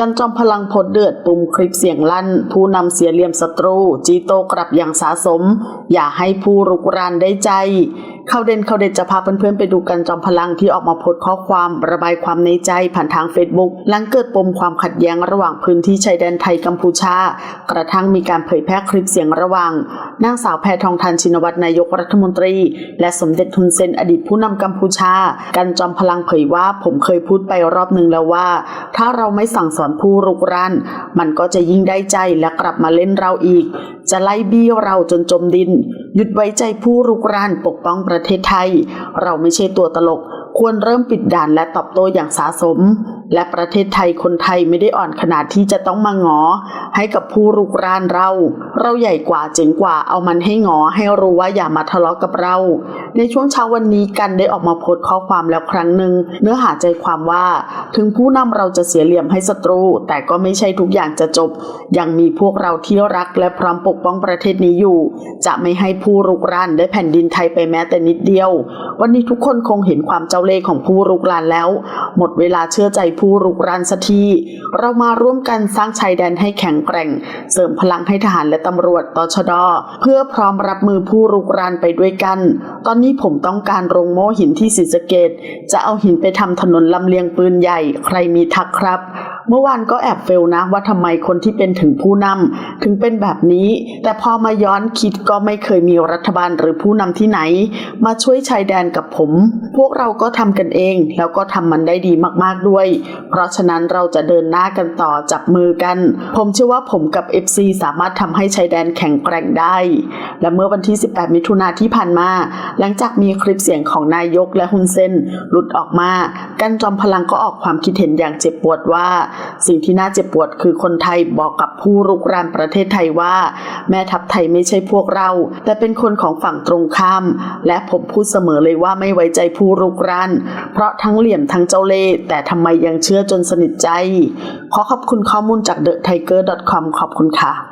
กันจอมพลังพดเดือดปุ่มคลิปเสียงลั่น ผู้นำเสียเหลี่ยมศัตรู จีโตกลับอย่างสาสม อย่าให้ผู้รุกรานได้ใจ เข้าเด่นเข้าเด่นจะพาเพื่อนๆไปดูกันจอมพลังที่ออกมาโพสต์ข้อความระบายความในใจผ่านทางเฟซบุ๊กหลังเกิดปมความขัดแย้งระหว่างพื้นที่ชายแดนไทยกัมพูชา กระทั่งมีการเผยแพร่คลิปเสียงระหว่างนางสาวแพทองทานชินวัตรนายกรัฐมนตรี และสมเด็จทุนเซนอดีตผู้นำกัมพูชา กันจอมพลังเผยว่าผมเคยพูดไปรอบหนึ่งแล้วว่า ถ้าเราไม่สั่งสอนผู้รุกรานมันก็จะยิ่งได้ใจและกลับมาเล่นเราอีก จะไล่บี้เราจนจมดิน หยุดไว้ใจผู้รุกรานปกป้องประเทศไทย เราไม่ใช่ตัวตลก ควรเริ่มปิดด่านและตอบโต้อย่างสาสม และประเทศไทยคนไทยไม่ได้อ่อนขนาดที่จะต้องมางอ ให้กับผู้รุกรานเรา เราใหญ่กว่าเจ๋งกว่าเอามันให้งอ ให้รู้ว่าอย่ามาทะเลาะกับเรา ในช่วงเช้าวันนี้กันได้ออกมาโพสต์ข้อความแล้วครั้งหนึ่งเนื้อหาใจความว่า ถึงผู้นำเราจะเสียเหลี่ยมให้ศัตรู แต่ก็ไม่ใช่ทุกอย่างจะจบ ยังมีพวกเราที่รักและพร้อมปกป้องประเทศนี้อยู่ จะไม่ให้ผู้รุกรานได้แผ่นดินไทยไปแม้แต่นิดเดียว วันนี้ทุกคนคงเห็นความเจ้าเล่ห์ของผู้รุกรานแล้ว หมดเวลาเชื่อใจผู้รุกรานสักทีเรามาร่วมกันสร้างชายแดนให้แข็งแกร่ง เสริมพลังให้ทหารและตำรวจตชด เพื่อพร้อมรับมือผู้รุกรานไปด้วยกัน ตอนนี้ผมต้องการโรงโม่หินที่ศรีสะเกดจะเอาหินไปทำถนนลำเลียงปืนใหญ่ ใครมีทักครับ เมื่อวานก็แอบเฟลนะ ว่าทำไมคนที่เป็นถึงผู้นำถึงเป็นแบบนี้ แต่พอมาย้อนคิดก็ไม่เคยมีรัฐบาลหรือผู้นำที่ไหน มาช่วยชายแดนกับผม พวกเราก็ทำกันเอง แล้วก็ทำมันได้ดีมากๆด้วย เพราะฉะนั้นเราจะเดินหน้ากันต่อจับมือกัน ผมเชื่อว่าผมกับ FC สามารถทำให้ชายแดนแข็งแกร่งได้ และเมื่อวันที่ 18 มิถุนาที่ผ่านมา หลังจากมีคลิปเสียงของนายกและฮุนเซนหลุดออกมา กันจอมพลังก็ออกความคิดเห็นอย่างเจ็บปวดว่าสิ่งที่น่าเจ็บปวดคือคนไทยบอกกับผู้รุกรานประเทศไทยว่า แม่ทัพไทยไม่ใช่พวกเรา แต่เป็นคนของฝั่งตรงข้าม และผมพูดเสมอเลยว่าไม่ไว้ใจผู้รุกรานเพราะทั้งเหลี่ยมทั้งเจ้าเล่แต่ทำไมยังเชื่อจนสนิทใจ ขอขอบคุณข้อมูลจาก TheTiger.com ขอบคุณค่ะ